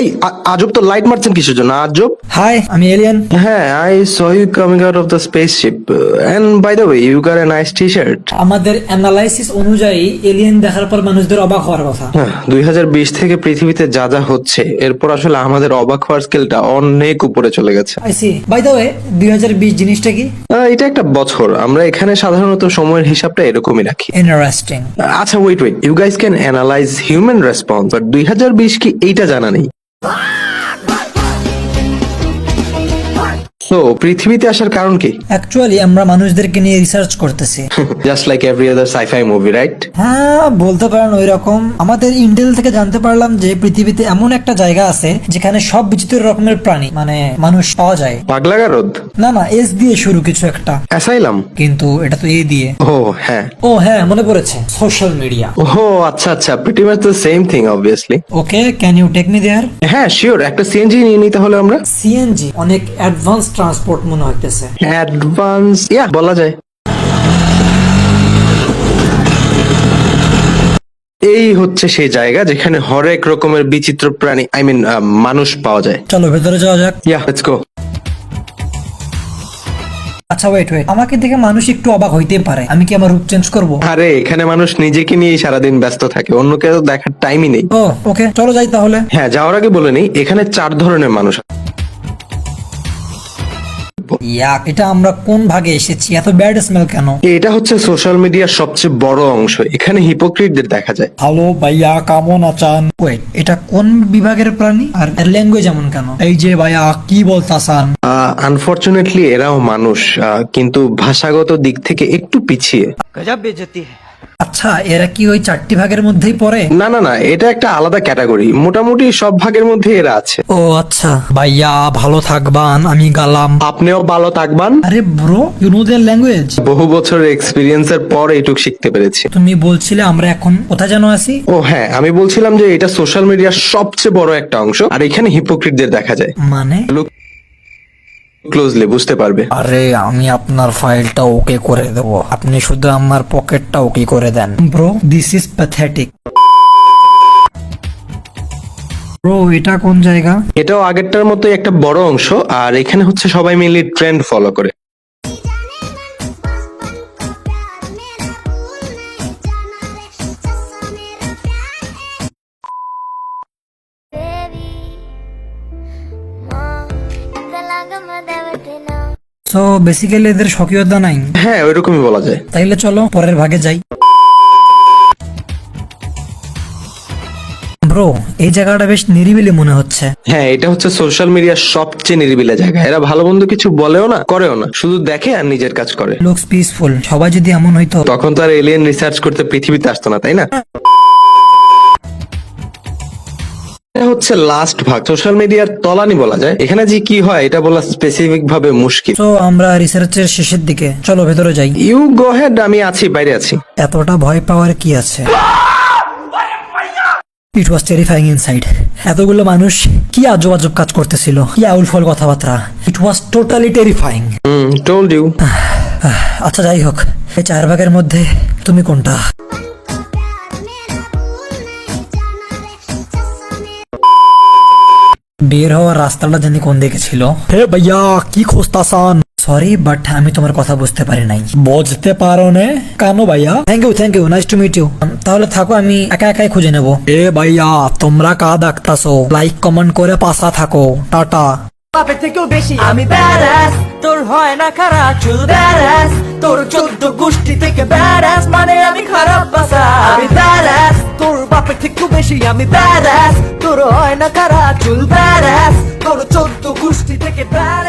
এই আজব তো লাইট মারছেন কিসের জন্য? আজব? হাই আমি এলিয়ান হ্যাঁ I saw you coming out of the space ship and by the way you got a nice T shirt আমাদের অ্যানালাইসিস অনুযায়ী এলিয়েন দেখার পর মানুষদের অবাক হওয়ার কথা। দুই হাজার বিশ থেকে পৃথিবীতে যা যা হচ্ছে এরপর আসলে আমাদের অবাক হওয়ার স্কেলটা অনেক উপরে চলে গেছে। আইসি বাই দ্য ওয়ে দুই হাজার বিশ জিনিসটা কি? এটা একটা বছর। আমরা এখানে সাধারণত সময়ের হিসাবটা এরকমই রাখি। ইন্টারেস্টিং আচ্ছা wait wait you guys can analyse human response আর দুই হাজার বিশ কি এইটা জানা নেই? তো পৃথিবীতে আসার কারণ কি? অ্যাকচুয়ালি আমরা মানুষদেরকে নিয়ে রিসার্চ করতেছি। Just like every other scifi movie right হ্যাঁ বলতে পারেন ওই রকম আমাদের ইন্টেল থেকে জানতে পারলাম যে পৃথিবীতে এমন একটা জায়গা আছে যেখানে সব বিচিত্র রকমের প্রাণী মানে মানুষ পাওয়া যায়। না না এস দিয়ে শুরু কিছু একটা। অ্যাসাইলাম কিন্তু এটা তো এ দিয়ে। ও হ্যাঁ। ও হ্যাঁ মনে পড়েছে। সোশ্যাল মিডিয়া ও আচ্ছা আচ্ছা pretty much the same thing obviously okay can you take me there হ্যাঁ শিওর একটা সিএনজি নিয়ে নিই তাহলে আমরা। সিএনজি অনেক অ্যাডভান্স ট্রান্সপোর্ট মনে হইতেছে। অ্যাডভান্স ইয়া বলা যায়। এই হচ্ছে সেই জায়গা যেখানে হরেক রকমের বিচিত্র প্রাণী আই মিন মানুষ পাওয়া যায়। চলো ভেতরে যাওয়া যাক। ইয়া লেটস গো আচ্ছা ওয়েট ওয়েট আমাকে দেখে মানুষ একটু অবাক হইতে পারে। আমি কি আমার রূপ চেঞ্জ করব? আরে এখানে মানুষ নিজেকে নিয়েই সারাদিন ব্যস্ত থাকে। অন্য কেউ দেখার টাইমই নেই। ও ওকে চলো যাই তাহলে। হ্যাঁ যাওয়ার আগে বলে নেই এখানে চার ধরনের মানুষ ইয়াক এটা আমরা কোন ভাগে এসেছি? এত ব্যাড স্মেল কেন? এটা হচ্ছে সোশ্যাল মিডিয়ার সবচেয়ে বড় অংশ। এখানে হিপোক্রিটদের দেখা যায়। হ্যালো ভাইয়া কেমন আছেন? ওয়েট এটা কোন বিভাগের প্রাণী? আর এর ল্যাঙ্গুয়েজ এমন কেন? এই যে ভাইয়া কি বলতাসান আনফরচুনেটলি এরাও মানুষ আহ, কিন্তু ভাষাগত দিক থেকে একটু পিছিয়ে। আচ্ছা এরা কি ওই চারটি ভাগের মধ্যেই পড়ে? না না না এটা একটা আলাদা ক্যাটাগরি। মোটামুটি সব ভাগের মধ্যে এরা আছে। ও আচ্ছা। ভাইয়া ভালো থাকবান আমি গালাম। আপনিও ভালো থাকবান। আরে bro you know their language বহু বছরের এক্সপিরিয়েন্সের পর এইটুক শিখতে পেরেছি। তুমি বলছিলে আমরা এখন কোথায় যেন আছি? ও হ্যাঁ আমি বলছিলাম যে এটা সোশ্যাল মিডিয়ার সবচেয়ে বড় একটা অংশ আর এখানে হিপোক্রিটদের দেখা যায়। মানে? লুক ক্লোজলি বুঝতে পারবে। আরে আমি আপনার ফাইলটা ওকে করে দেব। আপনি শুধু আমার পকেটটা ওকে করে দেন। Bro this is pathetic bro এটা কোন জায়গা? এটাও আগেরটার মতোই একটা বড় অংশ আর এখানে হচ্ছে সবাই মিলে ট্রেন্ড ফলো করে। সো বেসিক্যালি এদের স্বকীয়তা নাই। হ্যাঁ ওইরকমই বলা যায়। তাইলে চলো পরের ভাগে যাই। ব্রো এই জায়গাটা বেশ নিরিবিলি মনে হচ্ছে। হ্যাঁ এটা হচ্ছে সোশ্যাল মিডিয়ার সবচেয়ে নিরিবিলে জায়গা। এরা ভালো মন্দ কিছু বলেও না করেও না। শুধু দেখে আর নিজের কাজ করে। লুকস পিসফুল সবাই যদি এমন হইতো। তখন তো আর এলিয়েন রিসার্চ করতে পৃথিবীতে আসতো না তাই না? এটা হচ্ছে লাস্ট ভাগ। সোশ্যাল মিডিয়ার তলানি বলা যায়। এখানে যে কি হয় এটা বলা স্পেসিফিক ভাবে মুশকিল। তো আমরা রিসার্চের শেষের দিকে। চলো ভেতরে যাই। ইউ গো হেড আমি আছি বাইরে আছি। এতটা ভয় পাওয়ার কি আছে? ইট ওয়াজ টেরিফাইং ইনসাইড এতগুলো মানুষ কি আজব আজব কাজ করতেছিল কি আউল ফল কথাবার্তা it was totally terrifying told you আচ্ছা যাই হোক। এই চার ভাগের মধ্যে তুমি কোনটা? বের হওয়ার রাস্তাটা জানি কোন দিকে ছিল। হে ভাইয়া কি খুঁজতাসান সরি বাট আমি তোমার কথা বুঝতে পারি নাই। বুঝতে পারো নে। কেন ভাইয়া? Thank you thank you nice to meet you তাহলে থাকো আমি একা একাই খুঁজে নেব। এ ভাইয়া তোমরা কা ডাকতাছো লাইক কমেন্ট করে পাশা থাকো। টাটা। বাপের থেকেও বেশি আমি ব্যারাস তোর হয় না খারাপ চুল ব্যারাস তোর চোদ্দ গোষ্ঠী থেকে ব্যারাস মানে আমি খারাপ বাসা আমি ব্যারাস তোর বাপের থেকেও বেশি, আমি ব্যারাস তোর হয় না খারাপ চুল ব্যারাস তোর চোদ্দ গোষ্ঠী থেকে ব্যারাস